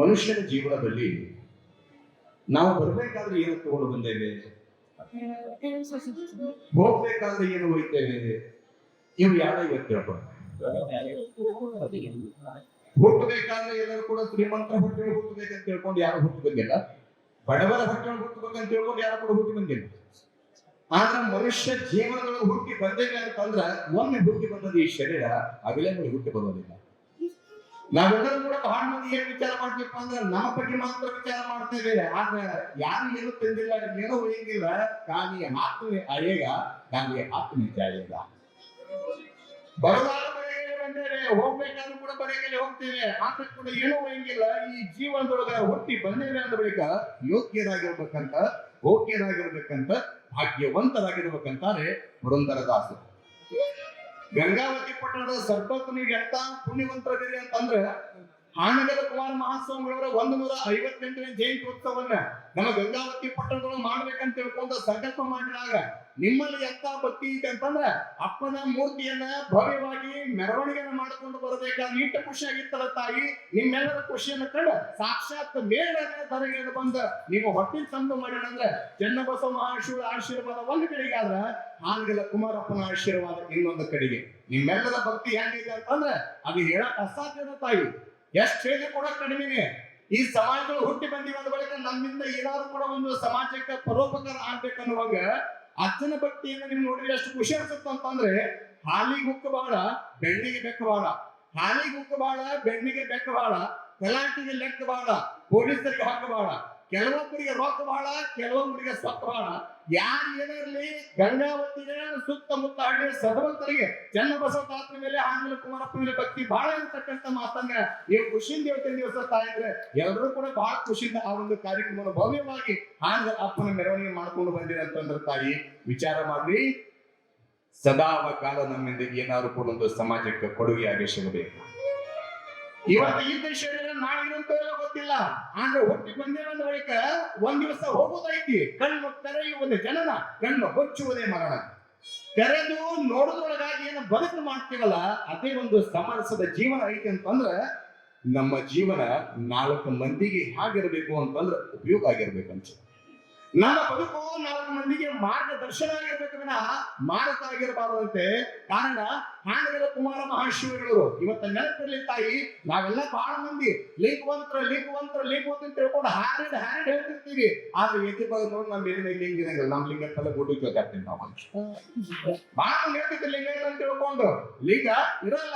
ಮನುಷ್ಯನ ಜೀವನದಲ್ಲಿ ನಾವು ಬರಬೇಕಾದ್ರೆ ಏನು ತಗೊಂಡು ಬಂದೇವೆ? ಹೋಗ್ಬೇಕಾದ್ರೆ ಏನು ಹೋಯ್ತೇವೆ? ಇವು ಯಾರ ಇವತ್ತು ಹೇಳ್ಕೊಂಡು ಹುಟ್ಟಬೇಕಾದ್ರೆ ಎಲ್ಲರೂ ಕೂಡ ಶ್ರೀಮಂತರ ಹೊಟ್ಟೆ ಹುಟ್ಟಬೇಕಂತ ತಿಳ್ಕೊಂಡು ಯಾರು ಹುಟ್ಟು ಬಂದಿಲ್ಲ? ಬಡವರ ಹೊಟ್ಟೆ ಹುಟ್ಟಬೇಕಂತ ಹೇಳ್ಕೊಂಡು ಯಾರು ಕೂಡ ಹುಟ್ಟಿ ಬಂದಿಲ್ಲ. ಆದ್ರೆ ಮನುಷ್ಯ ಜೀವನದೊಳಗೆ ಹುಟ್ಟಿ ಬಂದಿಲ್ಲ ಅಂತಂದ್ರ ಒಮ್ಮೆ ಹುಟ್ಟಿ ಬಂದದ ಈ ಶರೀರ ಅವಿಲಂಬನೆ ಹುಟ್ಟಿ ಬರೋದಿಲ್ಲ ನಾವೆಲ್ಲರೂ ಕೂಡ ಬಹಳ ಮಂದಿ ಏನ್ ವಿಚಾರ ಮಾಡ್ತೀವಪ್ಪ ಅಂದ್ರೆ ನಮ್ಮ ಬಗ್ಗೆ ಮಾತ್ರ ವಿಚಾರ ಮಾಡ್ತೇವೆ. ಆದ್ರೆ ಯಾರು ಏನು ತಂದಿಲ್ಲ, ಏನೋ ಉಳಿಯಂಗಿಲ್ಲ ಖಾಲಿ ಆತ್ಮೆ ಅಳೆಯ ಖಾಲಿ ಆತ್ಮೆ ಜಾಯೇಗ ಬರಲಾರ ಬಂದೇವೆ ಹೋಗ್ಬೇಕಾದ್ರೂ ಕೂಡ ಬರೆಯಲ್ಲಿ ಹೋಗ್ತೇವೆ. ಆದ್ರೆ ಕೂಡ ಏನೋ ಉಳಿಯಂಗಿಲ್ಲ ಈ ಜೀವನದೊಳಗ ಹುಟ್ಟಿ ಬಂದೇವೆ ಅಂದ ಬಳಿಕ ಯೋಗ್ಯರಾಗಿರ್ಬೇಕಂತ ಯೋಗ್ಯರಾಗಿರ್ಬೇಕಂತ ಭಾಗ್ಯವಂತರಾಗಿರ್ಬೇಕಂತಾರೆ ಪುರಂದರದಾಸರು ಗಂಗಾವತಿ ಪಟ್ಟಣದ ಸರ್ಪತ್ನಿಗೆ ಎಂತ ಪುಣ್ಯವಂತರದಿರಿ ಅಂತಂದ್ರೆ ಹಾನಗದ ಕುಮಾರ ಮಹಾಸ್ವಾಮಿಗಳವರ ಒಂದು ನೂರ ಐವತ್ತೆಂಟನೇ ಜಯಂತಿ ಉತ್ಸವನ್ನ ನಮ್ಮ ಗಂಗಾವತಿ ಪಟ್ಟಣದೊಳಗೆ ಮಾಡ್ಬೇಕಂತ ತಿಳ್ಕೊಂಡ ಸಂಕಲ್ಪ ಮಾಡಿದಾಗ ನಿಮ್ಮಲ್ಲಿ ಎಂತ ಭಕ್ತಿ ಇದೆ ಅಂತಂದ್ರೆ ಅಪ್ಪನ ಮೂರ್ತಿಯನ್ನ ಭವ್ಯವಾಗಿ ಮೆರವಣಿಗೆಯನ್ನ ಮಾಡಿಕೊಂಡು ಬರಬೇಕಾದ ಇಷ್ಟ ಖುಷಿಯಾಗಿತ್ತಲ್ಲ ತಾಯಿ? ನಿಮ್ಮೆಲ್ಲರ ಖುಷಿಯನ್ನು ಕಂಡು ಸಾಕ್ಷಾತ್ ಮೇಲೆ ಧರೆಗೆ ಬಂದ ನೀವು ಹೊಟ್ಟೆ ತಂದು ಮಾಡ್ಯಾನಂದ್ರೆ ಚೆನ್ನಬಸವ ಮಹಾಶಿವರ ಆಶೀರ್ವಾದ ಒಂದು ಕಡೆಗೆ ಆದ್ರ ಹಾನಗಲ ಕುಮಾರಪ್ಪನ ಆಶೀರ್ವಾದ ಇನ್ನೊಂದು ಕಡೆಗೆ. ನಿಮ್ಮೆಲ್ಲರ ಭಕ್ತಿ ಹೆಂಗಿದೆ ಅಂತಂದ್ರೆ ಅದು ಹೇಳಕ್ ಅಸಾಧ್ಯದ ತಾಯಿ? ಎಷ್ಟು ಹೇಳಿ ಕೂಡ ಕಡಿಮೆನೆ ಈ ಸಮಾಜಗಳು ಹುಟ್ಟಿ ಬಂದಿ ಬಂದ ಬಳಿಕ ನಮ್ಮಿಂದ ಏನಾದ್ರು ಕೂಡ ಒಂದು ಸಮಾಜಕ್ಕೆ ಪರೋಪಕಾರ ಆಗ್ಬೇಕನ್ನುವಾಗ ಅಜ್ಜನ ಭಕ್ತಿಯನ್ನು ನಿಮ್ಗೆ ನೋಡಿದ್ರೆ ಎಷ್ಟು ಖುಷಿ ಅನ್ಸುತ್ತೆ ಅಂತಂದ್ರೆ, ಹಾಲಿಗೆ ಹುಕ್ಕ ಬಾಳ, ಬೆಣ್ಣಿಗೆ ಬೆಕ್ಕ ಬಾಳ. ಹಾಲಿಗೆ ಹುಕ್ಕ ಬಾಳ, ಬೆಣ್ಣಿಗೆ ಬೆಕ್ಕ ಬಾಳ. ಗಲಾಟಿಗೆ ಲೆಕ್ಕ ಬಾಳ. ಪೊಲೀಸರಿಗೆ ಹಕ್ಕ ಬಾಳ. ಕೆಲವೊಬ್ಬರಿಗೆ ರೊಕ್ಕ ಬಹಳ, ಕೆಲವೊಬ್ಬರಿಗೆ ಸ್ವತ್ತ ಬಹಳ. ಯಾರು ಏನಿರಲಿ ಗಂಗಾವತಿಗೆ ಸುತ್ತಮುತ್ತ ಹಳ್ಳಿ ಸದವಂತರಿಗೆ ಚನ್ನಬಸವ ತಾತ್ರ ಮೇಲೆ ಆಂಗ್ಲ ಕುಮಾರಪ್ಪ ಮೇಲೆ ಭಕ್ತಿ ಬಹಳ ಇರತಕ್ಕಂಥ ಮಾತಂಗ ಈ ಖುಷಿಯಿಂದ ಹೇಳ್ತೇನೆ ದಿವಸ ತಾಯಿದ್ರೆ ಎಲ್ಲರೂ ಕೂಡ ಬಹಳ ಖುಷಿಯಿಂದ ಆ ಒಂದು ಕಾರ್ಯಕ್ರಮವನ್ನು ಭವ್ಯವಾಗಿ ಹಾಂಗ ಅಪ್ಪನ ಮೆರವಣಿಗೆ ಮಾಡ್ಕೊಂಡು ಬಂದಿದೆ ಅಂತಂದ್ರೆ ತಾಯಿ, ವಿಚಾರ ಮಾಡಿ ಸದಾ ಕಾಲ ನಮ್ಮಿಂದ ಏನಾದ್ರು ಕೂಡ ಒಂದು ಸಮಾಜಕ್ಕೆ ಕೊಡುಗೆಯಾಗಿ ಸಿಗಬೇಕು. ಇವತ್ತು ಇದ್ದ ಶರೀರ ನಾಳೆ ಇಲ್ಲೋ ಗೊತ್ತಿಲ್ಲ. ಆದ್ರೆ ಹುಟ್ಟಿ ಬಂದಿರೋ ಬಳಿಕ ಒಂದ್ ದಿವಸ ಹೋಗುದೈತಿ ಕಣ್ಣು ತೆರೆಯುವುದೇ ಜನನ ಕಣ್ಣು ಹೊಚ್ಚುವುದೇ ಮರಣ. ತೆರೆದು ನೋಡೋದ್ರೊಳಗಾಗಿ ಏನು ಬದುಕು ಮಾಡ್ತೀವಲ್ಲ ಅದೇ ಒಂದು ಸಮರಸದ ಜೀವನ ಐತಿ ಅಂತಂದ್ರ ನಮ್ಮ ಜೀವನ ನಾಲ್ಕು ಮಂದಿಗೆ ಹೇಗಿರ್ಬೇಕು ಅಂತಂದ್ರೆ ಉಪಯೋಗ ಆಗಿರ್ಬೇಕಂತ ನಮ್ಮ ಬದುಕು ನಾಲ್ಕು ಮಂದಿಗೆ ಮಾರ್ಗದರ್ಶನ ಆಗಿರ್ಬೇಕು ವಿನ ಮಾರಕ ಆಗಿರಬಾರದಂತೆ ಕಾರಣ ಹಾನಗರ ಕುಮಾರ ಮಹಾಶಿವಗಳು ಇವತ್ತ ನೆನಪಿರ್ಲಿ ತಾಯಿ, ನಾವೆಲ್ಲ ಬಹಳ ಮಂದಿ. ಲೇಖವಂತರ ಲೇಖವಂತರ ಲೇಖವಂತ ಅಂತ ತಿಳ್ಕೊಂಡು ಹಾರಿಡ್ ಹಾರಿಡ್ ಹೇಳ್ತಿರ್ತೀವಿ. ಆದ್ರೆ ಬಗ್ಗೆ ನೋಡಿ ನಮ್ಮ ಮೇಲಿನ ಲಿಂಗ ಇರಂಗಿಲ್ಲ ನಮ್ಮ ಲಿಂಗ ತಲೆ ಗುಡ್ಡು ಜೊತೆ ನಾವು ಬಹಳ ಮಂದಿ ಹೇಳ್ತಿದ್ರು ಲಿಂಗ ಅಂತ ತಿಳ್ಕೊಂಡು. ಲಿಂಗ ಇರಲ್ಲ.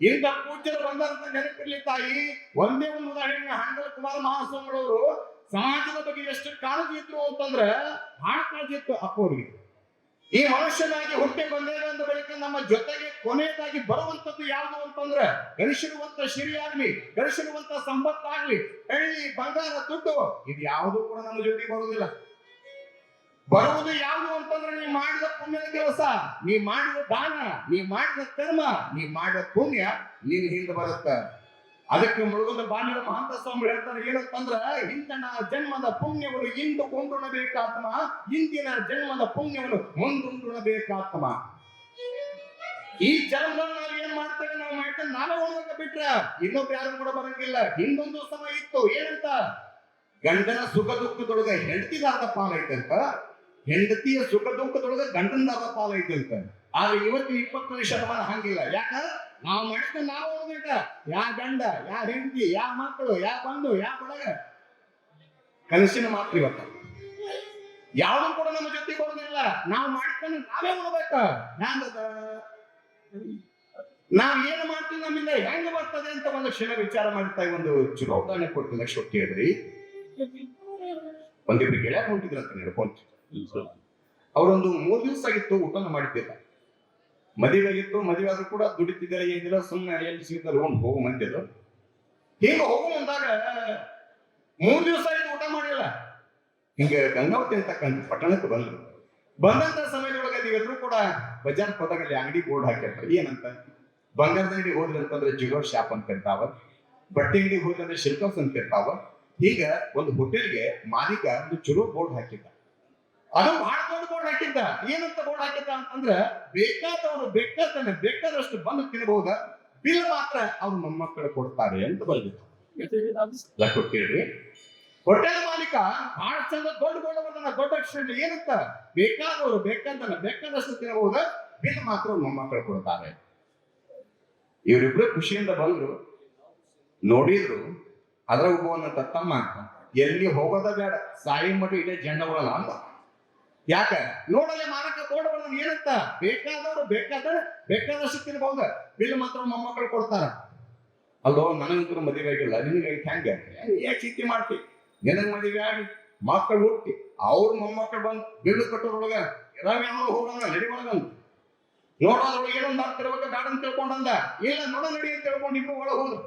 ಇಂಥ ಪೂಜ್ಯರು ಬಂದಂತ ನೆನಪಿರ್ಲಿ ತಾಯಿ. ಒಂದೇ ಒಂದು ಉದಾಹರಣೆ ಹಾನಗರ ಕುಮಾರ ಮಹಾಸ್ವಾಮಿಗಳವರು. ಸಮಾಜದ ಬಗ್ಗೆ ಎಷ್ಟು ಕಾಳಜಿ ಇತ್ತು ಅಂತಂದ್ರೆ ಬಹಳ ಕಾಳಜಿ ಇತ್ತು ಅಪ್ಪವ್ರಿಗೆ. ಈ ಮನುಷ್ಯನಾಗಿ ಹುಟ್ಟಿ ಬಂದೇವೆ ಅಂದ ಬಳಿಕ ನಮ್ಮ ಜೊತೆಗೆ ಕೊನೆಯದಾಗಿ ಬರುವಂತದ್ದು ಯಾವುದು ಅಂತಂದ್ರೆ ಗಳಿಸಿರುವಂತ ಸಿರಿ ಆಗ್ಲಿ ಗಳಿಸಿರುವಂತ ಸಂಪತ್ತಾಗ್ಲಿ ಬೆಳ್ಳಿ ಬಂಗಾರ ದುಡ್ಡು, ಇದು ಯಾವುದು ಕೂಡ ನಮ್ಮ ಜೊತೆಗೆ ಬರುವುದಿಲ್ಲ. ಬರುವುದು ಯಾವುದು ಅಂತಂದ್ರೆ ನೀ ಮಾಡಿದ ಪುಣ್ಯದ ಕೆಲಸ, ನೀ ಮಾಡಿದ ದಾನ, ನೀ ಮಾಡಿದ ಕರ್ಮ, ನೀ ಮಾಡಿದ ಪುಣ್ಯ ನಿನ್ ಹಿಂದೆ ಬರುತ್ತ. ಅದಕ್ಕೆ ಮುಳುಗುದ ಬಾಲ್ಯದ ಮಹಾಂತ ಸ್ವಾಮಿ ಹೇಳ್ತಾರೆ ಏನಂತಂದ್ರ ಹಿಂದನ ಜನ್ಮದ ಪುಣ್ಯವನ್ನು ಇಂದು ಕೊಂಡುಣಬೇಕಾತ್ಮ ಹಿಂದಿನ ಜನ್ಮದ ಪುಣ್ಯವನ್ನು ಮುಂದುಂಡುಣಬೇಕಾತ್ಮ ಈ ಜನ್ಮದಲ್ಲಿ ನಾವು ಏನ್ ಮಾಡ್ತೇವೆ ನಾವು ಮಾಡ್ತೇವೆ ನಾನು ಹೋಗ್ಬೇಕ ಬಿಟ್ರ ಇನ್ನೊಬ್ರು ಯಾರು ಕೂಡ ಬರಂಗಿಲ್ಲ. ಹಿಂದೊಂದು ಸಮಯ ಇತ್ತು, ಏನಂತ? ಗಂಡನ ಸುಖ ದುಃಖದೊಳಗ ಹೆಂಡತಿದ ಅರ್ಧ ಪಾಲ ಐತಂತ ಹೆಂಡತಿಯ ಸುಖ ದುಃಖದೊಳಗ ಗಂಡನ ಪಾಲು ಪಾಲ ಐತಂತ ಆದ್ರೆ ಇವತ್ತು ಇಪ್ಪತ್ತನೇ ಶತಮಾನ ಹಂಗಿಲ್ಲ. ಯಾಕ? ನಾವು ಮಾಡ್ಕೊಂಡು ನಾವು ಹೋಗ್ಬೇಕ ಯಾ ಗಂಡ ಯಾ ಹೆಂಡತಿ ಯಾ ಮಕ್ಕಳು ಯಾ ಬಂಧು ಯಾ ಬಳಗ? ಕನಸಿನ ಮಾತ್ರ ಇವತ್ತ. ಯಾವ್ದು ಕೂಡ ನಮ್ಮ ಜೊತೆ ಬರೋದಿಲ್ಲ. ನಾವು ಮಾಡ್ಕೊಂಡು ನಾವೇ ಉಳ್ಬೇಕ ಹ್ಯಾಂಗದ ನಾವ್ ಏನು ಮಾಡ್ತೀವಿ ನಮ್ಮಿಂದ ಹೆಂಗ್ ಬರ್ತದೆ ಅಂತ ಒಂದು ಕ್ಷಣ ವಿಚಾರ ಮಾಡ್ತಾ ಒಂದು ಚಲೋ ಉದಾಹರಣೆ ಕೊಟ್ಟು ಲಕ್ಷ ಹೇಳ್ರಿ ಒಂದಿಬ್ರು ಗೆಳೆಯ ಹೊಂಟಿದ್ರಂತ ನಡ್ಕೊಂತ ಅವರೊಂದು ಮೂರ್ ದಿವ್ಸ ಆಗಿತ್ತು ಊಟನ ಮಾಡಿದ್ದಿಲ್ಲ. ಮದುವೆ ಆಗಿತ್ತು ಮದುವೆ ಆದ್ರೂ ಕೂಡ ದುಡಿತಿದ್ದಾರೆ, ಏನಿಲ್ಲ ಸುಮ್ಮನೆ ಎಲ್ಲಿ ಸಿಗ್ತಾರೆ ಒಂದು ಹೋಗು ಮಂದಿದ್ದು ಹಿಂಗ ಹೋಗು ಅಂದಾಗ, ಮೂರು ದಿವಸ ಆಯ್ತು ಊಟ ಮಾಡಿಲ್ಲ. ಹಿಂಗೆ ಗಂಗಾವತಿ ಅಂತಕ್ಕಂಥ ಪಟ್ಟಣಕ್ಕೆ ಬಂದ್ರು. ಬಂದಂತ ಸಮಯದೊಳಗೆ ನೀವೆಲ್ಲರೂ ಕೂಡ ಬಜಾರ್ ಹೋದಾಗ ಅಲ್ಲಿ ಅಂಗಡಿ ಬೋರ್ಡ್ ಹಾಕಿರ್ತಾರೆ ಏನಂತ? ಬಂಗಾರದ ಅಂಗಡಿ ಹೋದ್ರಿ ಅಂತಂದ್ರೆ ಜಿಗೋ ಶಾಪ್ ಅಂತ ಇರ್ತಾವ. ಬಟ್ಟೆ ಅಂಗಡಿ ಹೋದ್ರೆ ಅಂದ್ರೆ ಶಿಲ್ಕಾಸ್ ಅಂತ ಇರ್ತಾವ. ಈಗ ಒಂದು ಹೋಟೆಲ್ಗೆ ಮಾಲೀಕ ಒಂದು ಚಲೋ ಬೋರ್ಡ್ ಹಾಕಿದ್ದ. ಅದು ಬಹಳ ದೊಡ್ಡ ಬೋರ್ಡ್ ಹಾಕಿದ್ದ. ಏನಂತ ಬೋರ್ಡ್ ಹಾಕಿದ್ದ ಅಂತಂದ್ರೆ ಬೇಕಾದವರು ಬೇಕಾದನೆ ಬೇಕಾದಷ್ಟು ಬಂದು ತಿನ್ನಬಹುದ ಬಿಲ್ ಮಾತ್ರ ಅವ್ರ ಮೊಮ್ಮಕ್ಕಳು ಕೊಡ್ತಾರೆ ಅಂತ ಬರೆದಿತ್ತು. ಕೇಳ್ರಿ? ಹೋಟೆಲ್ ಮಾಲೀಕ ಬಹಳ ಚಂದ ದೊಡ್ಡ ದೊಡ್ಡ ದೊಡ್ಡ ಅಕ್ಷರ ಏನಂತ? ಬೇಕಾದವರು ಬೇಕಾದಲ್ಲ ಬೇಕಾದಷ್ಟು ತಿನ್ನಬಹುದ ಬಿಲ್ ಮಾತ್ರ ಮೊಮ್ಮಕ್ಕಳು ಕೊಡ್ತಾರೆ. ಇವರಿಬ್ರು ಖುಷಿಯಿಂದ ಬಂದ್ರು. ನೋಡಿದ್ರು. ಅದ್ರ ಒಬ್ಬವನ್ನಂತ ತಮ್ಮ, ಎಲ್ಲಿ ಹೋಗೋದ ಬೇಡ. ಸಾಯಿ ಮಠ ಇಲ್ಲೇ ಜಂಡಗಳಲ್ಲ ಅಂದ ಯಾಕ? ನೋಡಲೆ ಮಾರಕ ಕೊಡಬಾರ್ದು ಏನಂತ? ಬೇಕಾದವರು ಬೇಕಾದ್ರೆ ಬೇಕಾದಷ್ಟು ತಿನ್ಬಹುದು ಬಿಲ್ ಮಾತ್ರ ಮೊಮ್ಮಕ್ಕಳು ಕೊಡ್ತಾರ. ಅಲ್ಲೋ, ನನಗಂತೂ ಮದುವೆ ಆಗಿಲ್ಲ. ನಿನಗೆ ಹ್ಯಾಂಗ ಯಾಕೆ ಚಿಂತೆ ಮಾಡ್ತಿ? ನಿನಗೆ ಮದುವೆ ಆಗಿ ಮಕ್ಕಳು ಹುಟ್ಟಿ, ಅವ್ರ ಮೊಮ್ಮಕ್ಕಳು ಬಂದು ಬಿಲ್ಲು ಕಟ್ಟೋದ್ರೊಳಗ ರಾವ್ ಹೋಗೋಣ ಹೋಗಲ್ಲ ನಡಿ ಒಳಗಂದು ನೋಡೋದ್ರೊಳಗೆ ಏನೊಂದು ಆಗ್ತಿರ್ಬೇಕು ಗಾರ್ಡನ್ ತಿಳ್ಕೊಂಡಂದ ಇಲ್ಲ, ನೋಡ, ನಡಿ ಅಂತ ತಿಳ್ಕೊಂಡು ಇಬ್ರು ಒಳಗೆ ಹೋದ್ರು.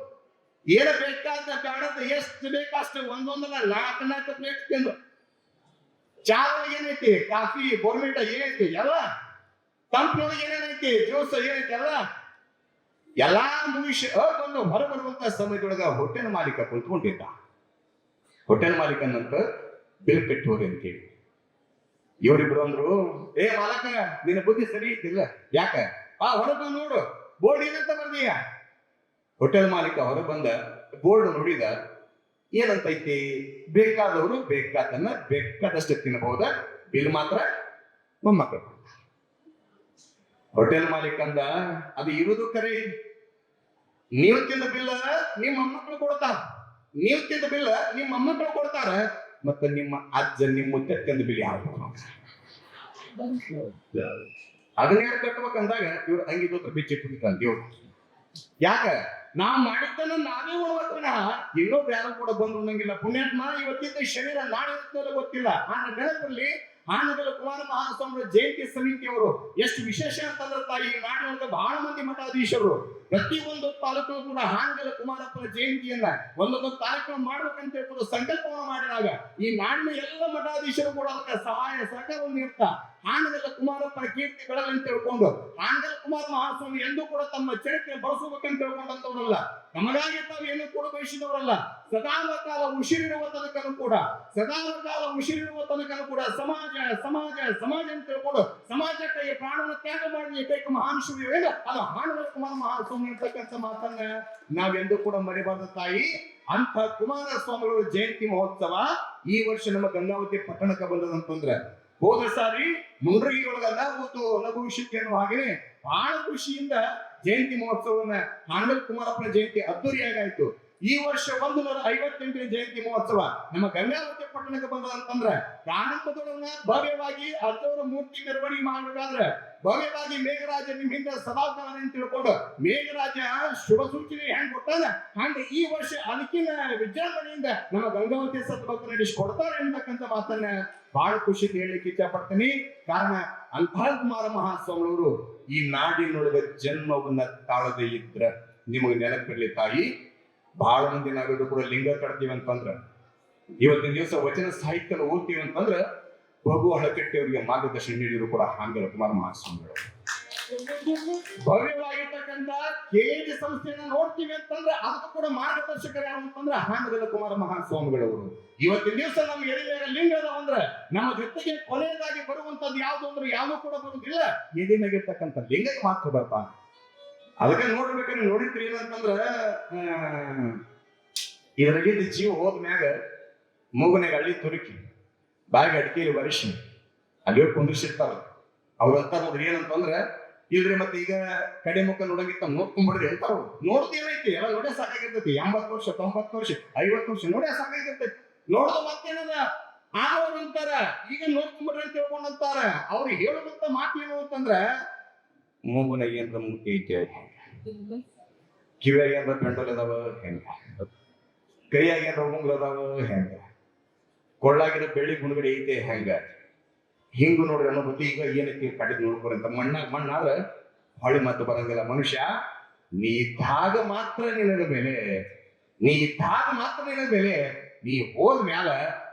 ಏನು ಬೇಕಾದ ಬೇಡದ ಎಷ್ಟು ಬೇಕಷ್ಟು ಒಂದೊಂದಲ್ಲ, ನಾಲ್ಕು ನಾಲ್ಕು ಪ್ಲೇಟ್ ತಿಂದು ಚಾ ಒಳಗೆ ಏನೈತಿ? ಕಾಫಿ ಬೋರ್ಮಿಟ ಏನೈತಿ? ಎಲ್ಲ? ತಂಪಿನೊಳಗೆ ಏನೇನೈತಿ ಜ್ಯೂಸ್ ಏನೈತಿ? ಎಲ್ಲ? ಎಲ್ಲಾ ಮುಗಿಸಿ ಬಂದು ಹೊರ ಬರುವಂತ ಸಮಯದೊಳಗ ಹೋಟೆಲ್ ಮಾಲೀಕ ಕುಳಿತುಕೊಂಡಿದ್ದ ಹೋಟೆಲ್ ಮಾಲೀಕನಂತ ಬಿಲ್ ಕಟ್ಟೋರಿ ಅಂತ ಹೇಳಿ ಇವರಿಬ್ರು ಅಂದ್ರು, ಏ, ಮಾಲಕ, ನಿನ್ನ ಬುದ್ಧಿ ಸರಿ ಇದ್ದಿಲ್ಲ. ಯಾಕ? ಆ, ಹೊರಗೆ ನೋಡು. ಬೋರ್ಡ್ ಏನಂತ ಬರ್ದೀಯ? ಹೋಟೆಲ್ ಮಾಲೀಕ ಹೊರ ಬಂದ, ಬೋರ್ಡ್ ನೋಡಿದ ಏನಂತೈತಿ ಬೇಕಾದವರು ಬೇಕಾದನ್ನ ಬೇಕಾದಷ್ಟು ತಿನ್ನಬಹುದ ಬಿಲ್ ಮಾತ್ರ ಮೊಮ್ಮಕ್ಕಳು. ಹೋಟೆಲ್ ಮಾಲೀಕ ಅಂದ, ಅದು ಇರುವುದು ಕರೆ. ನೀವು ತಿಂದ ಬಿಲ್ಲ ನಿಮ್ಮ ಮೊಮ್ಮಕ್ಕಳು ಕೊಡ್ತಾರ. ನೀವು ತಿಂದ ಬಿಲ್ಲ ನಿಮ್ಮ ಮೊಮ್ಮಕ್ಕಳು ಕೊಡ್ತಾರ. ಮತ್ತ ನಿಮ್ಮ ಅಜ್ಜ ನಿಮ್ಮ ಮುತ್ತೆ ತಿಂದ ಬಿಲ್ ಯಾವ ಅದನ್ನ ಯಾರು ಕಟ್ಬೇಕಂದಾಗ ಇವ್ರು ಹಂಗಿದ್ರು ಬಿಚ್ಚಿಟ್ಟು ದೇವ್ರು ಯಾಕ? ನಾವ್ ಮಾಡಿದ್ದನ್ನ ನಾವೇ ಉಣವತ್ತಿನ ಇನ್ನೊಬ್ರು ಯಾರು ಕೂಡ ಬಂದು ಉಣ್ಣಂಗಿಲ್ಲ ಪುಣ್ಯಾತ್ಮ ಇವತ್ತಿದ್ದ ಶರೀರ ಇರ್ತದೋ ಗೊತ್ತಿಲ್ಲ. ಆ ನೆನಪಲ್ಲಿ ಆನಗಲ ಕುಮಾರ ಮಹಾಸ್ವಾಮಿ ಜಯಂತಿ ಸಮಿತಿಯವರು ಎಷ್ಟು ವಿಶೇಷ ಅಂತಂದ್ರೆ ತಾಯಿ, ಈ ನಾಡಿನೊಳಗೆ ಬಹಳ ಮಂದಿ ಮಠಾಧೀಶರು. ಪ್ರತಿಯೊಂದು ತಾಲೂಕು ಕೂಡ ಹಾನಗಲ ಕುಮಾರಪ್ಪನ ಜಯಂತಿಯನ್ನ ಒಂದೊಂದು ಕಾರ್ಯಕ್ರಮ ಮಾಡ್ಬೇಕಂತ ಹೇಳ್ಕೊಂಡು ಸಂಕಲ್ಪವನ್ನು ಮಾಡಿದಾಗ ಈ ನಾಡಿನ ಎಲ್ಲ ಮಠಾಧೀಶರು ಕೂಡ ಅದಕ್ಕೆ ಸಹಾಯ ಸಹಕಾರವನ್ನು ನೀಡ್ತಾ ಹಾನಗಲ ಕುಮಾರಪ್ಪನ ಕೀರ್ತಿ ಬೆಳಗಂತ ಅಂತ ಹೇಳ್ಕೊಂಡು ಹಾನಗಲ ಕುಮಾರ ಮಹಾಸ್ವಾಮಿ ಎಂದೂ ಕೂಡ ತಮ್ಮ ಚರಿತ್ರೆ ಬಳಸಬೇಕಂತ ಹೇಳ್ಕೊಂಡಂತವ್ರಲ್ಲ ನಮಗಾಗಿ ತಾವು ಏನು ಕೂಡ ಬಯಸಿದವರಲ್ಲ. ಸದಾವ ಕಾಲ ಉಸಿರಿರುವ ತನಕನೂ ಕೂಡ ಸದಾವ ಕಾಲ ಉಸಿರಿರುವ ತನಕನೂ ಕೂಡ ಸಮಾಜ ಸಮಾಜ ಸಮಾಜ ಅಂತ ಹೇಳ್ಕೊಂಡು ಸಮಾಜಕ್ಕೆ ಪ್ರಾಣವನ್ನು ತ್ಯಾಗ ಮಾಡಿ ಬೇಕು ಮಹಾನ್ ಶಿವ ಅದು ಹಾನಗಲ ಕುಮಾರ ಮಹಾಸ್ವಾಮಿ ಅಂತಕ್ಕಂಥ ಮಾತನ್ನ ನಾವೆಂದೂ ಕೂಡ ಮರಿಬಾರದ ತಾಯಿ. ಅಂತ ಕುಮಾರಸ್ವಾಮಿಗಳ ಜಯಂತಿ ಮಹೋತ್ಸವ ಈ ವರ್ಷ ನಮ್ಮ ಗಂಗಾವತಿ ಪಟ್ಟಣಕ್ಕೆ ಬಂದದಂತಂದ್ರೆ ಹೋದ ಸಾರಿ ಮುಂಡ್ರಗಿ ಒಳಗಲ್ಲ ಹೋತು ಲಘು ವಿಷಯಕ್ಕೆ ಅನ್ನೋ ಹಾಗೆ ಬಹಳ ಖುಷಿಯಿಂದ ಜಯಂತಿ ಮಹೋತ್ಸವವನ್ನ ಹಾನಗಲ್ ಕುಮಾರಪ್ಪನ ಜಯಂತಿ ಅದ್ದೂರಿಯಾಗಾಯ್ತು ಈ ವರ್ಷ ಒಂದು ನೂರ ಐವತ್ತೆಂಟನೇ ಜಯಂತಿ ಮಹೋತ್ಸವ. ನಮ್ಮ ಗಂಗಾವತಿ ಪಟ್ಟಣಕ್ಕೆ ಬಂದದಂತಂದ್ರ ಪ್ರಾರಂಭದೊಳಗ ಭವ್ಯವಾಗಿ ಅರ್ಧವರ ಮೂರ್ತಿ ಮೆರವಣಿಗೆ ಮಾಡಬೇಕಾದ್ರೆ ಭವ್ಯವಾಗಿ ಮೇಘರಾಜ ನಿಮ್ಮಿಂದ ಸದಾಕಾಲ ಅಂತ ತಿಳ್ಕೊಂಡು ಮೇಘರಾಜ ಶುಭ ಸೂಚನೆ ಹೆಂಗ್ ಕೊಟ್ಟಾನ? ಹಂಗ ಈ ವರ್ಷ ಅದಕ್ಕಿನ ವಿಜೃಂಭಣೆಯಿಂದ ನಮ್ಮ ಗಂಗಾವತಿ ಸತ್ಭಕ್ತ ನಡೆಸಿಕೊಡ್ತಾರೆ ಅಂತಕ್ಕಂಥ ಮಾತನ್ನ ಬಹಳ ಖುಷಿ ಹೇಳಲಿಕ್ಕೆ ಇಚ್ಛಪಡ್ತೀನಿ. ಕಾರಣ ಅಲ್ಪಾಲ್ಕುಮಾರ ಕುಮಾರ ಮಹಾಸ್ವಾಮಿಯವರು ಈ ನಾಡಿನೊಳಗ ಜನ್ಮವನ್ನ ತಾಳದೇ ಇದ್ರ ನಿಮಗೆ ನೆನಪಿರಲಿ ತಾಯಿ. ಬಹಳ ಮಂದಿ ನಾವೆಲ್ಲರೂ ಕೂಡ ಲಿಂಗ ಕಟ್ತೀವಿ ಅಂತಂದ್ರ, ಇವತ್ತಿನ ದಿವಸ ವಚನ ಸಾಹಿತ್ಯ ಓದ್ತೀವಿ ಅಂತಂದ್ರ ಬಗು ಹಳಕಟ್ಟೆಯವರಿಗೆ ಮಾರ್ಗದರ್ಶನ ನೀಡಿದ್ರು ಕೂಡ ಹಾಂಗಲ ಕುಮಾರ ಮಹಾಸ್ವಾಮಿಗಳು. ಭವ್ಯವಾಗಿರ್ತಕ್ಕಂಥ ಕೆಜಿ ಸಂಸ್ಥೆಯನ್ನ ನೋಡ್ತೀವಿ ಅಂತಂದ್ರೆ, ಅದಕ್ಕೂ ಕೂಡ ಮಾರ್ಗದರ್ಶಕರು ಯಾರು ಅಂತಂದ್ರೆ ಹಾನಗಲ ಕುಮಾರ ಮಹಾಸ್ವಾಮಿಗಳವರು. ಇವತ್ತಿನ ದಿವಸ ನಮ್ಗೆ ಎದೆ ಲಿಂಗ ಅದಾವ ಅಂದ್ರೆ, ನಮ್ಮ ಜೊತೆಗೆ ಕೊನೆಯದಾಗಿ ಬರುವಂತದ್ದು ಯಾವ್ದು ಅಂದ್ರೆ, ಯಾವ್ದು ಕೂಡ ಬರುವುದಿಲ್ಲ ಎದಿನಾಗಿರ್ತಕ್ಕಂಥ ಲಿಂಗಕ್ಕೆ ಮಾತ್ರ ಬರ್ತಾನೆ. ಅದಕ್ಕೆ ನೋಡ್ಬೇಕಂದ್ರೆ ನೋಡಿದ್ರಿ ಏನಂತಂದ್ರ ಇದ್ರಗಿದ್ದ ಜೀವ ಹೋದ್ಮ್ಯಾಗ ಮೂಗನಾಗ ಹಳ್ಳಿ ತುರುಕಿ, ಬಾಯಿಗೆ ಅಡಿಕೆಯಲ್ಲಿ ವರ್ಷಿ ಅಲ್ಲಿ ಹೋಗಿ ಕುಂದಿರ್ಸಿರ್ತಾರ ಅವ್ರಂತ ನೋಡ್ರಿ ಏನಂತಂದ್ರ ಇಲ್ರಿ ಮತ್ತೆ ಈಗ ಕಡೆ ಮುಖ ನೋಡಂಗಿತ್ತ ನೋಡ್ಕೊಂಡ್ಬಿಡ್ರಿ ಅಂತ ಅವ್ರು. ನೋಡ್ತೀವೈತಿ ಎಲ್ಲ ನೋಡೇ ಸಾಕಾಗಿರ್ತೈತಿ. ಎಂಬತ್ತು ವರ್ಷ, ತೊಂಬತ್ತು ವರ್ಷ, ಐವತ್ತು ವರ್ಷ ನೋಡೇ ಸಾಕಾಗಿರ್ತೈತಿ. ನೋಡೋದು ಮತ್ತೇನದ? ಆಗೋರು ಅಂತಾರ. ಈಗ ನೋಡ್ಕೊಂಡ್ಬಿಡ್ರಿ ಅಂತ ಹೇಳ್ಕೊಂಡಂತಾರ. ಅವ್ರು ಹೇಳೋದಂತ ಮಾತು ಏನು ಅಂತಂದ್ರ ಮೂಗುನಾಗ ಏನ್ರ ಮುಟ್ಟಿ ಐತೆ. ಕಿವಿಯಾಗ ಏನ್ರ ಗಂಟಲ್ ಅದಾವ ಹೆಂಗ ಕೈಯಾಗ ಏನ್ರ ಉಂಗ್ರ ಅದಾವ ಹೆಂಗ ಕೊಳ್ಳಾಗಿರೋ ಬೆಳ್ಳಿ ಗುಣಗಡೆ ಐತೆ ಹೆಂಗ? ಹಿಂಗ ನೋಡ್ರಿ ಅನ್ನೋ ಬುದ್ಧಿ ಈಗ ಏನಕ್ಕೆ ಕಟ್ಟಿದ್ ನೋಡ್ಕೊರಿ ಅಂತ. ಮಣ್ಣ ಮಣ್ಣಾದ್ರೆ ಹೊಳಿ ಮಾತು ಬರಂಗಿಲ್ಲ. ಮನುಷ್ಯ ನೀ ಇದ್ದಾಗ ಮಾತ್ರ ನಿನಗ ಮೇಲೆ ನೀ ಇದ್ದಾಗ ಮಾತ್ರ ನಿನಗ ಮೇಲೆ ನೀ ಹೋದ ಮ್ಯಾಲ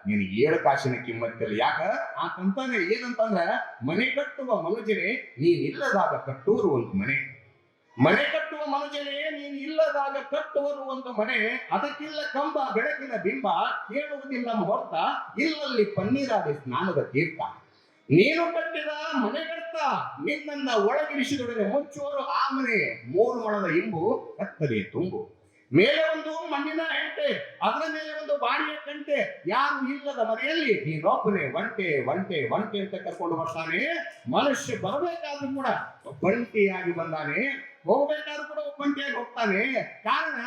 ನೀನು ಏಳು ಕಾಶಿನ ಕಿಮ್ಮತ್ತಿಲ್ಲ ಯಾಕ? ಆ ತಂತಾನೆ ಏನಂತಂದ್ರ, ಮನೆ ಕಟ್ಟುವ ಮನುಜನೆ ನೀನಿಲ್ಲದಾಗ ಕಟ್ಟೂರು ಒಂದು ಮನೆ. ಮನೆ ಕಟ್ಟುವ ಮನುಜನೆ ನೀನ್ ಇಲ್ಲದಾಗ ಕಟ್ಟುವರು ಒಂದು ಮನೆ. ಅದಕ್ಕಿಲ್ಲ ಕಂಬ, ಬೆಳಕಿನ ಬಿಂಬ ಕೇಳುವುದಿಲ್ಲ ಹೊರತ ಇಲ್ಲಲ್ಲಿ ಪನ್ನೀರಾದಿ ಸ್ನಾನದ ತೀರ್ಥ. ನೀನು ಕಟ್ಟಿದ ಮನೆ ಕಟ್ಟ. ನಿನ್ನನ್ನ ಒಳಗಿರಿಸಿದೊಡನೆ ಮುಚ್ಚುವರು ಆ ಮನೆ ಮೂರು ಮೊಳದ ಇಂಬು ಕತ್ತಲೆ ತುಂಬು. ಮೇಲೆ ಒಂದು ಮಣ್ಣಿನ ಹೆಂಟೆ ಅದರ ಮೇಲೆ ಒಂದು ಬಾಡಿಯ ಕಂಟೆ ಯಾರು ಇಲ್ಲದ ಮನೆಯಲ್ಲಿ ನೀನೊಬ್ಬನೇ ಒಂಟೆ ಒಂಟೆ ಒಂಟೆ ಅಂತ ಕರ್ಕೊಂಡು ಬರ್ತಾನೆ. ಮನುಷ್ಯ ಬರಬೇಕಾದ್ರೂ ಕೂಡ ಒಂಟಿಯಾಗಿ ಬಂದಾನೆ. ಹೋಗಬೇಕಾದ್ರೂ ಕೂಡ ಒಬ್ಬಂಟಿಯಾಗಿ ಹೋಗ್ತಾನೆ. ಕಾರಣ,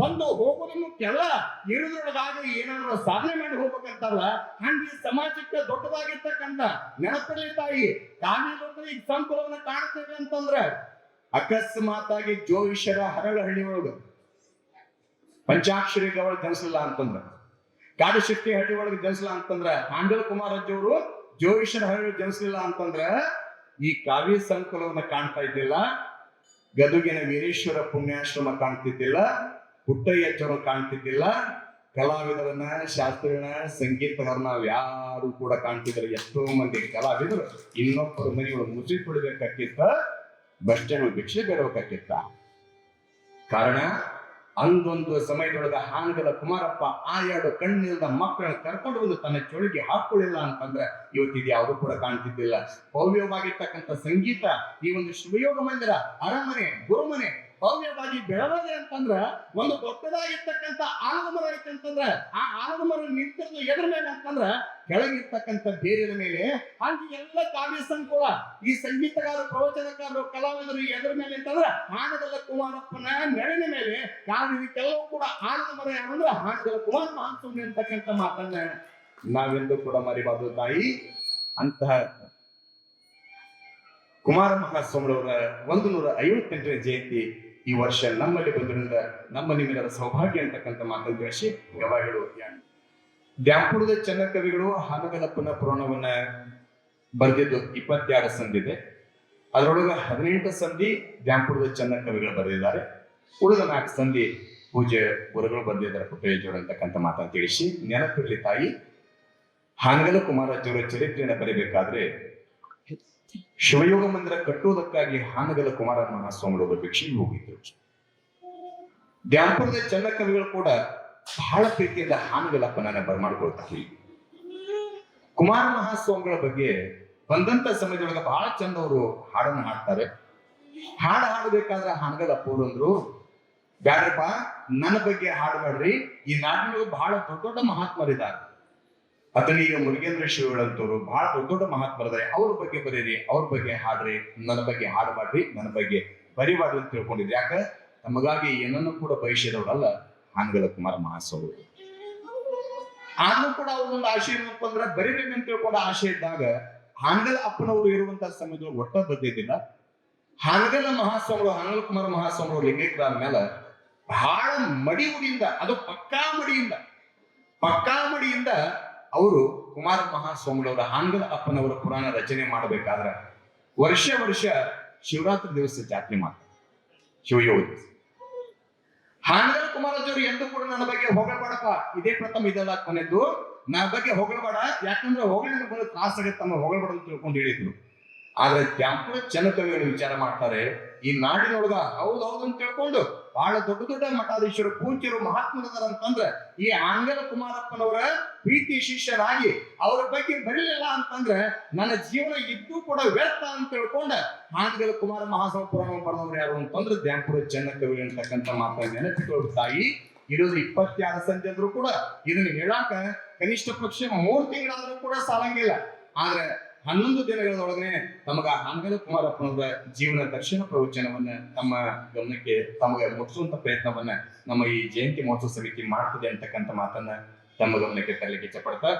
ಬಂದು ಹೋಗೋದು ಮುಖ್ಯಲ್ಲ ಇರುದ್ರೊಳಗಾಗಿ ಏನಾದ್ರೂ ಸಾಧನೆ ಮಾಡಿ ಹೋಗ್ಬೇಕಂತಲ್ಲ, ಹಂಗೆ ಸಮಾಜಕ್ಕೆ ದೊಡ್ಡದಾಗಿರ್ತಕ್ಕಂಥ ನೆನಪಲ್ಲಿ ತಾಯಿ, ತಾನೇ ದೊಡ್ಡ ಈ ಸಂಕುಲವನ್ನ ಕಾಣ್ತೇವೆ ಅಂತಂದ್ರೆ ಅಕಸ್ಮಾತಾಗಿ ಜೋಯಿಷರ ಹರಳಹಳ್ಳಿ ಒಳಗೆ ಪಂಚಾಕ್ಷರಿ ಒಳಗೆ ಧನಿಸಲಿಲ್ಲ ಅಂತಂದ್ರ. ಕಾರ್ಯಶಕ್ತಿ ಹಳ್ಳಿ ಒಳಗೆ ಜನಿಸಲಿಲ್ಲ ಅಂತಂದ್ರ ಪಾಂಡವ ಕುಮಾರ್ ಅಜ್ಜಿಯವರು ಜೋಗೀಶ್ವರ ಹಳ್ಳಿ ಜನಿಸಲಿಲ್ಲ ಅಂತಂದ್ರ ಈ ಕಾವ್ಯ ಸಂಕುಲವನ್ನ ಕಾಣ್ತಾ ಇದ್ದಿಲ್ಲ. ಗದುಗಿನ ವೀರೇಶ್ವರ ಪುಣ್ಯಾಶ್ರಮ ಕಾಣ್ತಿದ್ದಿಲ್ಲ. ಪುಟ್ಟಯ್ಯಚ್ಚರು ಕಾಣ್ತಿದ್ದಿಲ್ಲ. ಕಲಾವಿದರನ್ನ ಶಾಸ್ತ್ರೀಯನ ಸಂಗೀತಗಾರನ ಯಾರು ಕೂಡ ಕಾಣ್ತಿದ್ರು ಎಷ್ಟೋ ಮಂದಿ ಕಲಾವಿದರು ಇನ್ನೊಬ್ಬರ ಮನೆಗಳು ಮುಸಿ ತುಳಿಬೇಕಾಗಿತ್ತ ಬಸ್ ಸ್ಟ್ಯಾಂಡ್ ಭಿಕ್ಷೆ ಬೇಡಬೇಕಾಗಿತ್ತ. ಕಾರಣ ಅಂದೊಂದು ಸಮಯದೊಳಗ ಹಾನಗಲ ಕುಮಾರಪ್ಪ ಆ ಎರಡು ಕಣ್ಣಿಲ್ಲದ ಮಕ್ಕಳನ್ನ ಕರ್ಕೊಂಡು ಬಂದು ತನ್ನ ಚೊಳಿಗೆ ಹಾಕೊಳ್ಳಿಲ್ಲ ಅಂತಂದ್ರೆ ಇವತ್ತಿದು ಯಾವುದು ಕೂಡ ಕಾಣ್ತಿದ್ದಿಲ್ಲ. ಭವ್ಯವಾಗಿರ್ತಕ್ಕಂಥ ಸಂಗೀತ, ಈ ಒಂದು ಶಿವಯೋಗ ಮಂದಿರ, ಅರಮನೆ, ಗುರುಮನೆ ಭವ್ಯವಾಗಿ ಬೆಳವದೆ ಅಂತಂದ್ರ ಒಂದು ದೊಡ್ಡದಾಗಿರ್ತಕ್ಕಂಥ ಆಲದ ಮರ ಐತೆ ಅಂತಂದ್ರ, ಆ ಆಲದ ಮರ ನಿಂತಿರೋದು ಎದ್ರ ಮೇಲೆ ಅಂತಂದ್ರ, ಕೆಳಗಿರ್ತಕ್ಕಂಥ ಬೇರಿನ ಮೇಲೆ. ಹಾಗೆ ಎಲ್ಲ ಕಾವ್ಯ ಸಂಕುಲ, ಈ ಸಂಗೀತಗಾರರು ಪ್ರವಚನಕಾರರು, ಕಲಾವಿದರು ಎದ್ರ ಮೇಲೆ ಅಂತಂದ್ರ ಹಾನಗಲ್ಲ ಕುಮಾರಪ್ಪನ ನೆರಳಿನ ಮೇಲೆ. ಕಾವ್ಯ ಇದಕ್ಕೆಲ್ಲವೂ ಕೂಡ ಆಲದ ಮರ ಯಾರಂದ್ರೆ ಹಾನಗಲ್ಲ ಕುಮಾರ ಮಹಾಸ್ವಾಮಿ ಅಂತಕ್ಕಂಥ ಮಾತನ್ನ ನಾವೆಂದು ಕೂಡ ಮರಿಬಾರ್ದು ತಾಯಿ. ಅಂತಹ ಕುಮಾರ ಮಹಾಸ್ವಾಮಿಯವರ ಒಂದು ನೂರ ಐವತ್ತೆಂಟನೇ ಜಯಂತಿ ಈ ವರ್ಷ ನಮ್ಮಲ್ಲಿ ಬಂದ್ರಿಂದ ನಮ್ಮ ನಿಮ್ಮೆಲ್ಲರ ಸೌಭಾಗ್ಯ ಅಂತಕ್ಕಂಥ ಮಾತನ್ನು ತಿಳಿಸಿ ಯಾವಾಗಲೂ ದ್ಯಾಂಪುರದ ಚೆನ್ನ ಕವಿಗಳು ಹಾನಗಲಪ್ಪನ ಪುರಾಣವನ್ನ ಬರೆದಿದ್ದು ಇಪ್ಪತ್ತೆರಡು ಸಂಧಿದೆ ಅದರೊಳಗೆ ಹದಿನೆಂಟು ಸಂಧಿ ದ್ಯಾಂಪುರದ ಚೆನ್ನ ಕವಿಗಳು ಬರೆದಿದ್ದಾರೆ. ಉಳಿದ ನಾಲ್ಕು ಸಂಧಿ ಪೂಜೆ ಗುರುಗಳು ಬರೆದಿದ್ದಾರೆ ಪುಟ್ಟಯ್ಯಜೋಡು ಅಂತಕ್ಕಂಥ ಮಾತನ್ನು ತಿಳಿಸಿ. ನೆನಪಿರ್ಲಿ ತಾಯಿ ಹಾನಗಲ ಜೋರ ಚರಿತ್ರೆಯನ್ನು ಬರೀಬೇಕಾದ್ರೆ ಶಿವಯೋಗ ಮಂದಿರ ಕಟ್ಟುವುದಕ್ಕಾಗಿ ಹಾನಗಲ ಕುಮಾರ ಮಹಾಸ್ವಾಮಿಗಳು ಭಿಕ್ಷೆಗೆ ಹೋಗಿದ್ರು. ಧ್ಯಾನಪುರದ ಚಂದ ಕವಿಗಳು ಕೂಡ ಬಹಳ ಪ್ರೀತಿಯಿಂದ ಹಾನಗಲಪ್ಪನನ್ನ ಬರಮಾಡ್ಕೊಳ್ತಾರೆ. ಕುಮಾರ ಮಹಾಸ್ವಾಮಿಗಳ ಬಗ್ಗೆ ಬಂದಂತ ಸಮಯದೊಳಗೆ ಬಹಳ ಚಂದ ಅವರು ಹಾಡನ್ನು ಹಾಡ್ತಾರೆ. ಹಾಡು ಹಾಡಬೇಕಾದ್ರೆ ಹಾನಗಲಪ್ಪರು ಅಂದ್ರು, ಬ್ಯಾಡ್ರಪ್ಪ, ನನ್ನ ಬಗ್ಗೆ ಹಾಡಬೇಡ್ರಿ ಈ ನಾಡಿನೊಳಗೆ ಬಹಳ ದೊಡ್ಡ ದೊಡ್ಡ ಮಹಾತ್ಮರಿದ್ದಾರೆ. ಅದನ್ನೀಗ ಮುರುಗೇಂದ್ರ ಶಿವಗಳಂತವ್ರು ಬಹಳ ದೊಡ್ಡ ದೊಡ್ಡ ಮಹಾತ್ಮರಿದ್ದಾರೆ ಅವ್ರ ಬಗ್ಗೆ ಬರೀರಿ, ಅವ್ರ ಬಗ್ಗೆ ಹಾಡ್ರಿ, ನನ್ನ ಬಗ್ಗೆ ಹಾಡಬಾಡ್ರಿ ನನ್ನ ಬಗ್ಗೆ ಬರಿಬಾರ್ದು ಅಂತ ತಿಳ್ಕೊಂಡಿದ್ರಿ. ಯಾಕ? ನಮಗಾಗಿ ಏನನ್ನು ಕೂಡ ಬಯಸಿದವರಲ್ಲ ಹಾನಗಲ ಕುಮಾರ ಮಹಾಸ್ವಾಮಿ. ಆದ್ರೂ ಕೂಡ ಅವ್ರದೊಂದು ಆಶೆ ಏನಪ್ಪ ಅಂದ್ರೆ ಅಂತ ತಿಳ್ಕೊಂಡ ಆಶೆ ಇದ್ದಾಗ ಹಾನಗಲ ಅಪ್ಪನವರು ಇರುವಂತಹ ಸಮಯದಲ್ಲಿ ಒಟ್ಟ ಬದ್ದಿದ್ದಿಲ್ಲ ಹಾನಗಲ ಮಹಾಸ್ವಾಮಿಗಳು, ಹಾನಗಲ ಕುಮಾರ ಮಹಾಸ್ವಾಮಿಗಳು ಲಿಂಗೈಕ್ಯರ ಮೇಲೆ ಬಹಳ ಮಡಿಯುಡಿಯಿಂದ ಅದು ಪಕ್ಕಾ ಮಡಿಯಿಂದ ಪಕ್ಕಾ ಮಡಿಯಿಂದ ಅವರು ಕುಮಾರ ಮಹಾಸ್ವಾಮಿಗಳವರ ಆಂಗ್ಲ ಅಪ್ಪನವರ ಪುರಾಣ ರಚನೆ ಮಾಡಬೇಕಾದ್ರೆ ವರ್ಷ ವರ್ಷ ಶಿವರಾತ್ರಿ ದಿವಸ ಜಾತ್ರೆ ಮಾಡ್ತಾರೆ. ಶಿವಯೋಗಿ ಹಾನಗಲ್ ಕುಮಾರಜವರು ಎಂದು ಕೂಡ ನನ್ನ ಬಗ್ಗೆ ಹೊಗಳಬೇಡಪ್ಪ. ಇದೇ ಪ್ರಥಮ ಇದೆಲ್ಲ ಕೊನೆದ್ದು. ನನ್ನ ಬಗ್ಗೆ ಹೊಗಳಬೇಡ. ಯಾಕಂದ್ರೆ ಹೊಗಳಿನ ಬಂದು ತ್ರಾಸಾಗತ್ತೆ ತಮ್ಮ ಹೊಗಳಬೇಡ ಅಂತ ತಿಳ್ಕೊಂಡು ಹೇಳಿದ್ರು. ಆದ್ರೆ ತ್ಯಾಂಪುರ ಚೆನ್ನಕವಿಗಳು ವಿಚಾರ ಮಾಡ್ತಾರೆ. ಈ ನಾಡಿನೊಳಗ ಹೌದು ಹೌದು ಅಂತ ತಿಳ್ಕೊಂಡು ಬಹಳ ದೊಡ್ಡ ದೊಡ್ಡ ಮಠಾಧೀಶರು, ಪೂಜ್ಯರು, ಮಹಾತ್ಮರದಾರ ಅಂತಂದ್ರೆ ಈ ಆಂಗಲ ಕುಮಾರಪ್ಪನವರ ಪ್ರೀತಿ ಶಿಷ್ಯರಾಗಿ ಅವರ ಬಗ್ಗೆ ಬರಲಿಲ್ಲ ಅಂತಂದ್ರೆ ನನ್ನ ಜೀವನ ಇದ್ದು ಕೂಡ ವ್ಯರ್ಥ ಅಂತ ತಿಳ್ಕೊಂಡ. ಆಂಗಲ ಕುಮಾರ ಮಹಾಸಭಾ ಪುರಾಣ ಯಾರು ಅಂತಂದ್ರೆ ದ್ಯಾಂಪುರ ಚೆನ್ನಕವಿ ಅಂತಕ್ಕಂಥ ಮಾತನ್ನ ನೆನಪಿಕೊಳ್ಳು ತಾಯಿ. ಇರೋದು ಇಪ್ಪತ್ತಾರು ಸಂಜೆ ಅಂದ್ರೂ ಕೂಡ ಇದನ್ನ ಹೇಳಾಕ ಕನಿಷ್ಠ ಪಕ್ಷ ಮೂರ್ ತಿಂಗಳಾದ್ರೂ ಕೂಡ ಸಾಲಂಗಿಲ್ಲ. ಆದ್ರೆ ಹನ್ನೊಂದು ದಿನಗಳೊಳಗನೆ ತಮಗ ಹಾನಗಲ ಕುಮಾರಪ್ಪನವರ ಜೀವನ ದರ್ಶನ ಪ್ರವಚನವನ್ನ ತಮ್ಮ ಗಮನಕ್ಕೆ ತಮಗೆ ಮುಟ್ಟಿಸುವಂತ ಪ್ರಯತ್ನವನ್ನ ನಮ್ಮ ಈ ಜಯಂತಿ ಮಹೋತ್ಸವ ಸಮಿತಿ ಮಾಡ್ತದೆ ಅಂತಕ್ಕಂಥ ಮಾತನ್ನ ತಮ್ಮ ಗಮನಕ್ಕೆ ತರಲಿಕ್ಕೆ ಇಚ್ಛಪಡ್ತಾ